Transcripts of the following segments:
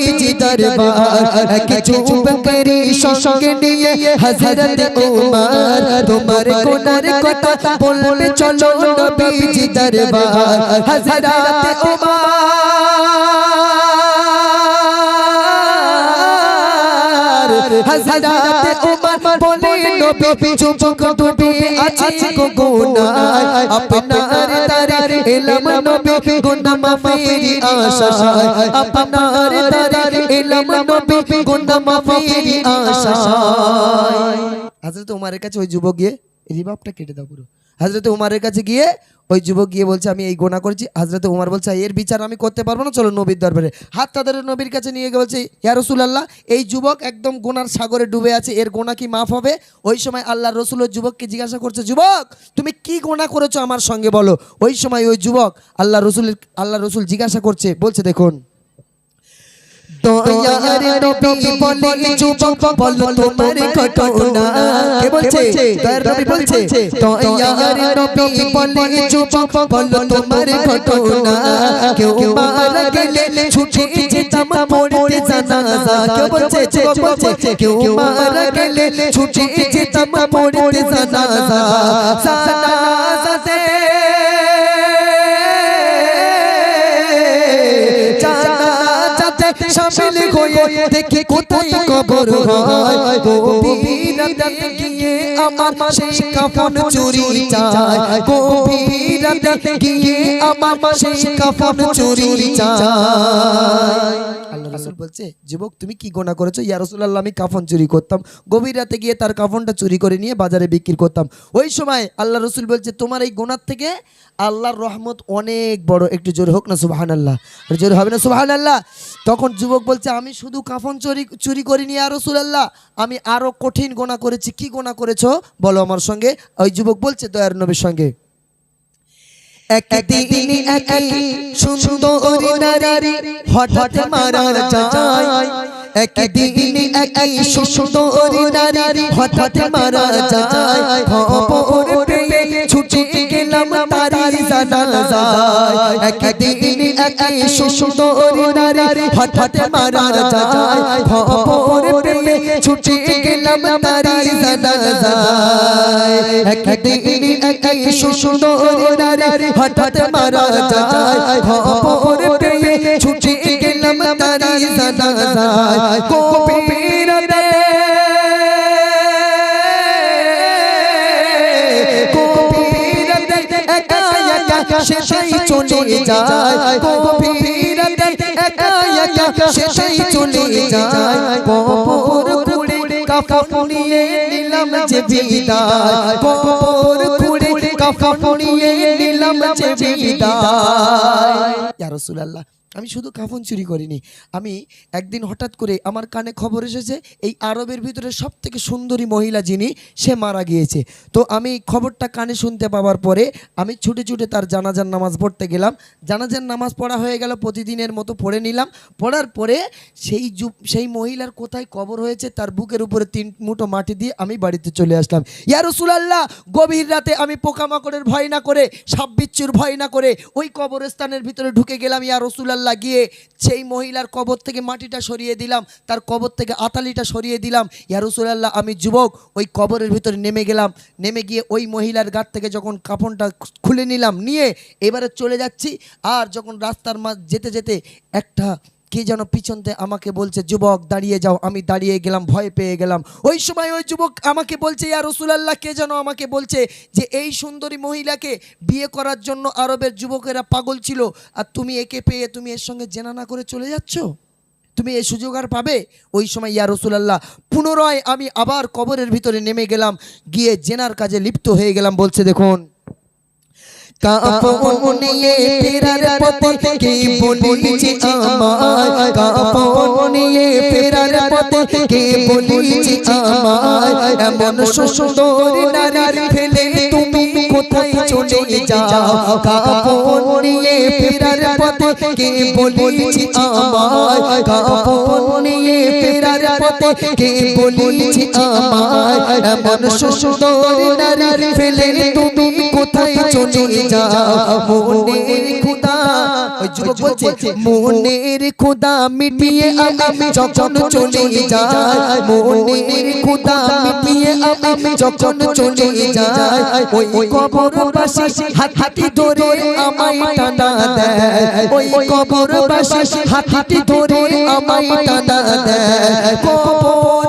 নবীজি দরবার, এক চুম্বকের সঙ্গে নিয়ে হযরত ওমর তোমার গুনার কথা বলবে চলো নবীজি দরবার, হযরত ওমর হযরত ওমর বলে নবী ডুবে আছে গুনাহ আপনার এলাম নবী গুনাহ আশায়। আপনার এলাম নবী গুনাহ আশায়। হযরত ওমরের কাছে ওই যুবক গিয়ে রিবাবটা কেটে দাও পুরো। হযরত উমারের কাছে গিয়ে ওই যুবক গিয়ে বলছে, আমি এই গোনা করেছি। হযরত উমার বলছে এর বিচার আমি করতে পারব না। চলো নবীর দরবারে। হাত তাদের নবীর কাছে নিয়ে গিয়ে বলছে, ইয়া রাসূলুল্লাহ, এই যুবক একদম গোনার সাগরে ডুবে আছে, এর গোনা কি মাফ হবে? ওই সময় আল্লাহ রসুল যুবককে জিজ্ঞাসা করছে, যুবক, তুমি কি গোনা করেছ আমার সঙ্গে বলো। ওই সময় ওই যুবক আল্লাহ রসুলের আল্লাহ রসুল জিজ্ঞাসা করছে, বলছে, দেখুন দয়ার নবী বলে যুবক বলো তোমার ঘটনা। কে বলছে? দয়ার নবী বলছে দয়ার নবী বলে যুবক বলো তোমার ঘটনা। কেউ মারা গেলে ছুটে যেতাম পড়তে জানাজা। কে বলছে বলছে কেউ মারা গেলে ছুটে যেতাম পড়তে জানাজা। জানাজাতে জানাজাতে শামিল হয়ে দেখি কোথায় কবর হয়? রাতে গিয়ে আমার সেই কাফন চুরি চায়। গভীর রাতে গিয়ে আমার সেই কাফন চুরি চায়। আল্লাহ রাসূল বলছে, যুবক, তুমি কি গোনা করেছ? ইয়া রাসূলুল্লাহ, আমি কাফন চুরি করতাম। গভীর রাতে গিয়ে তার কাফনটা চুরি করে নিয়ে বাজারে বিক্রি করতাম। ওই সময় আল্লাহ রসুল বলছে, তোমার এই গোনার থেকে আল্লাহর রহমত অনেক বড়। একটু জোর হোক না সুবাহান আল্লাহ জোর হবে না সুবাহান আল্লাহ তখন যুবক বলছে, আমি শুধু কাফন চুরি চুরি করিনি আর রসুলাল্লাহ। আমি আরও কঠিন গোনা করেছি। কি গোনা করেছ? বলো আমার সঙ্গে। ওই যুবক বলছে দয়ার নবীর সঙ্গে। একদিন একই সুন্দরী নারী হঠাৎ মারা যায়। একদিন একই সুন্দরী নারী হঠাৎ মারা যায়। খবর পেয়ে ছুটে তারি জানাজায় একদিন একই সুন্দরী নারী হঠাৎ মারা যায়। গেলাম তারি সুন্দরী নারী হঠাৎ যায়। গেলাম তারি কবিরাতে শেষাই চলে যায়। কবিরাতে একা একা শেষাই চলে যায়। কবর কুড়ে কাফন নিয়ে নিলাম যে বিদায়। কবর কুড়ে কাফন নিয়ে নিলাম যে বিদায়। ইয়া রাসূলুল্লাহ। আমি শুধু কাফন চুরি করিনি। আমি একদিন হঠাৎ করে আমার কানে খবর এসেছে, এই আরবের ভিতরে সব থেকে সুন্দরী মহিলা যিনি, সে মারা গিয়েছে। তো আমি খবরটা কানে শুনতে পাওয়ার পরে আমি ছুটে ছুটে তার জানাজার নামাজ পড়তে গেলাম। জানাজার নামাজ পড়া হয়ে গেল, প্রতিদিনের মতো পড়ে নিলাম। পড়ার পরে সেই যু- সেই মহিলার কোথায় কবর হয়েছে, তার বুকের উপরে তিন মুঠো মাটি দিয়ে আমি বাড়িতে চলে আসলাম। ইয়া রসুলাল্লাহ, গভীর রাতে আমি পোকামাকড়ের ভয় না করে, সাপ বিচ্ছুর ভয় না করে ওই কবরস্থানের ভিতরে ঢুকে গেলাম। ইয়া রসুলাল্লাহ গিয়ে সেই মহিলার কবর থেকে মাটিটা সরিয়ে দিলাম, তার কবর থেকে আতালিটা সরিয়ে দিলাম, ইয়া রসুলাল্লাহ, আমি যুবক, ওই কবরের ভিতরে নেমে গেলাম, নেমে গিয়ে ওই মহিলার গাত থেকে যখন কাপড়টা খুলে নিলাম, নিয়ে এবারে চলে যাচ্ছি, আর যখন রাস্তার মাঝ যেতে যেতে একটা কে যেন পিছনতে আমাকে বলছে, যুবক, দাঁড়িয়ে যাও, আমি দাঁড়িয়ে গেলাম, ভয় পেয়ে গেলাম। ওই সময় ওই যুবক আমাকে বলছে, ইয়া রসুলাল্লাহ, কে যেন আমাকে বলছে যে, এই সুন্দরী মহিলাকে বিয়ে করার জন্য আরবের যুবকেরা পাগল ছিল, আর তুমি একে পেয়ে তুমি এর সঙ্গে জেনা না করে চলে যাচ্ছ? তুমি এই সুযোগ আর পাবে? ওই সময়, ইয়া রসুলাল্লাহ, পুনরায় আমি আবার কবরের ভিতরে নেমে গেলাম, গিয়ে জেনার কাজে লিপ্ত হয়ে গেলাম। বলছে, দেখুন নিয়ে ফেরার পথে কে বলিছে আমায়? কাপন নিয়ে ফেরার পথে কে বলিছে আমায়? এমন সুন্দর নারী ফেলে চলে যাও? নিয়ে ফেরার পথে কে বলেছি আমায়? নিয়ে ফেরার পথে কে বলেছি আমায়? এমন সুন্দর নারী ফেলে তুমি কোথায় চলে যাও? মনের খুদা যুবক বলছে মনের খুদা মিটিয়ে আমি যখন চলে যাই। মনের খুদা মিটিয়ে আমি যখন চলে যাই ওই কবর পাশে হাত হাতি ধরে আমায় টানা দেয়। ওই কবর পাশে হাত হাতি ধরে আমায় টানা দেয়। কবর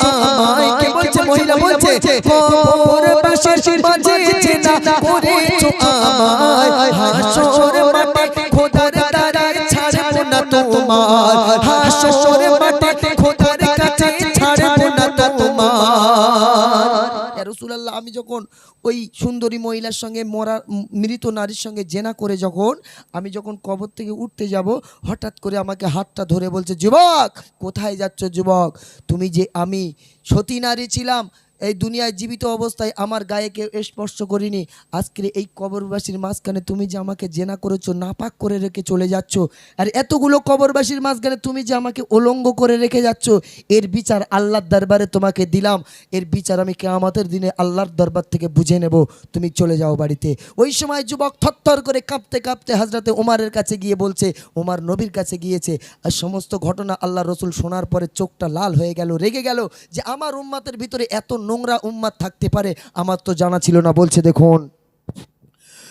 আমায় কে বলছে মহিলা বলছে কবর বাসের মাঝে চেনা পড়েছো আমায়। হাসর মাঠে খোদার দ্বারা ছাড়বো না তোমার হাসর মাঠে খোদার কাছে ছাড়বো না তোমার রসুলাল্লাহ, আমি যখন ওই সুন্দরী মহিলার সঙ্গে মরা, মৃত নারীর সঙ্গে জেনা করে যখন, আমি যখন কবর থেকে উঠতে যাব, হঠাৎ করে আমাকে হাতটা ধরে বলছে, যুবক, কোথায় যাচ্ছ যুবক? তুমি যে আমি সতী নারী ছিলাম এই দুনিয়ায় জীবিত অবস্থায় আমার গায়ে কেউ স্পর্শ করিনি। আজকের এই কবরবাসীর মাঝখানে তুমি যে আমাকে জেনা করেছ, নাপাক করে রেখে চলে যাচ্ছ, আর এতগুলো কবরবাসীর মাঝখানে তুমি যে আমাকে উলঙ্গ করে রেখে যাচ্ছ, এর বিচার আল্লাহর দরবারে তোমাকে দিলাম। এর বিচার আমি কেয়ামতের দিনে আল্লাহর দরবার থেকে বুঝে নেব। তুমি চলে যাও বাড়িতে। ওই সময় যুবক থরথর করে কাঁপতে কাঁপতে হাজরাতে ওমারের কাছে গিয়ে বলছে ওমার নবীর কাছে গিয়েছে, আর সমস্ত ঘটনা আল্লাহ রসুল শোনার পরে চোখটা লাল হয়ে গেল, রেগে গেল যে আমার উম্মাতের ভিতরে এত নোংরা উম্মাদ থাকতে পারে আমার তো জানা ছিল না বলছে দেখুন।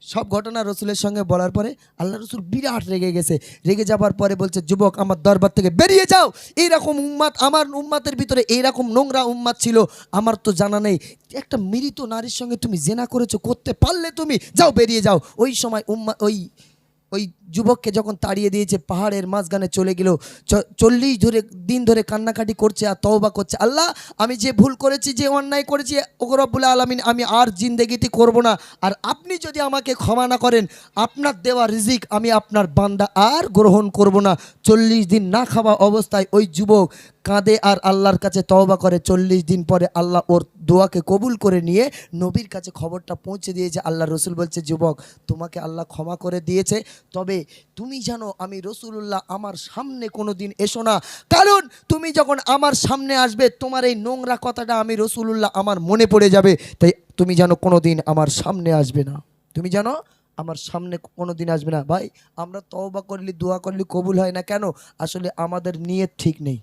সব ঘটনা রসুলের সঙ্গে বলার পরে আল্লাহ রসুল বিরাট রেগে গেছে। রেগে যাবার পরে বলছে, যুবক, আমার দরবার থেকে বেরিয়ে যাও। এইরকম উম্মাত আমার উম্মাতের ভিতরে এইরকম নোংরা উম্মাত ছিল। আমার তো জানা নেই। একটা মৃত নারীর সঙ্গে তুমি জেনা করেছ, করতে পারলে তুমি। যাও, বেরিয়ে যাও। ওই সময় উম্মা ওই ওই যুবককে যখন তাড়িয়ে দিয়েছে, পাহাড়ের মাঝখানে চলে গেল চল্লিশ ধরে, দিন ধরে কান্নাকাটি করছে আর তওবা করছে। আল্লাহ, আমি যে ভুল করেছি, যে অন্যায় করেছি ওগরবুল্লা আলমিন, আমি আর জিন্দেগিটি করব না। আর আপনি যদি আমাকে ক্ষমা না করেন, আপনার দেওয়া রিজিক আমি আপনার বান্দা আর গ্রহণ করব না। চল্লিশ দিন না খাওয়া অবস্থায় ওই যুবক কাঁদে আর আল্লাহর কাছে তওবা করে চল্লিশ দিন পরে আল্লাহ ওর দোয়াকে কবুল করে নিয়ে নবীর কাছে খবরটা পৌঁছে দিয়েছে আল্লাহ রসুল বলছে, যুবক, তোমাকে আল্লাহ ক্ষমা করে দিয়েছে। তবে তুমি জানো, আমি রসুল্লাহ আমার সামনে কোনো দিন এসো না। কারণ তুমি যখন আমার সামনে আসবে, তোমার এই নোংরা কথাটা আমি রসুল্লাহ আমার মনে পড়ে যাবে। তাই তুমি জানো কোনো দিন আমার সামনে আসবে না। তুমি জানো, আমার সামনে কোনো দিন আসবে না। ভাই, আমরা তওবা করলি, দোয়া করলি, কবুল হয় না কেন? আসলে আমাদের নিয়ত ঠিক নেই।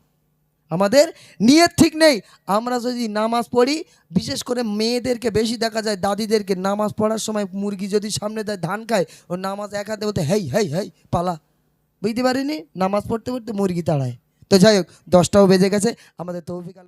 আমাদের নিয়ত ঠিক নেই। আমরা যদি নামাজ পড়ি, বিশেষ করে মেয়েদেরকে বেশি দেখা যায়, দাদিদেরকে নামাজ পড়ার সময় মুরগি যদি সামনে দেয়, ধান খায়, ও নামাজ এক হাতে বলতে, হেই হেই হেই, পালা। বুঝতে পারিনি? নামাজ পড়তে পড়তে মুরগি তাড়ায়। তো যাই হোক, দশটাও বেজে গেছে। আমাদের তৌফিক